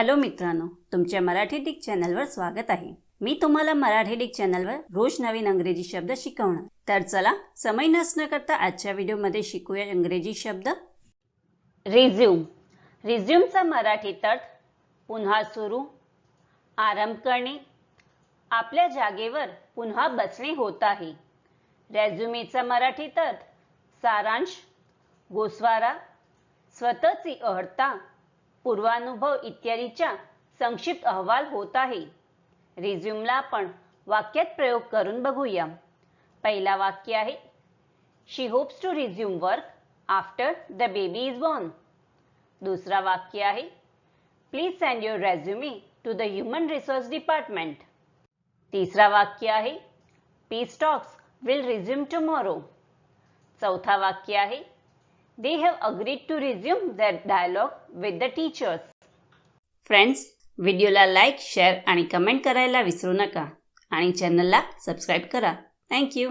Hello मित्रांनो तुमच्या Marathi Dick चॅनलवर स्वागत आहे. मी तुम्हाला मराठी डिक चॅनलवर रोज नवीन अंग्रेजी शब्द शिकवणार. तर चला समय नसणं करता आजच्या व्हिडिओमध्ये शिकूया इंग्रजी शब्द. रिझ्यूम रिझ्यूमचा मराठी अर्थ पुन्हा सुरू आरंभ करणे. आपल्या जागेवर पुन्हा बसणे होत आहे. रेझ्युमेचा मराठी अर्थ सारांश गोस्वारा स्वतःची अर्हता पूर्वानुभव इत्यादीचा संक्षिप्त अहवाल होत आहे. रिझ्यूमला आपण वाक्यात प्रयोग करून बघूया. पहिला वाक्य आहे. She hopes to resume work after the baby is born दुसरा वाक्य आहे. Please send your resume to the human resource department तिसरा वाक्य आहे. Peace talks will resume tomorrow चौथा वाक्य आहे. They have agreed to resume that dialogue with the teachers friends व्हिडिओला लाईक शेअर आणि कमेंट करायला विसरू नका. आणि चॅनलला सबस्क्राईब करा. थँक्यू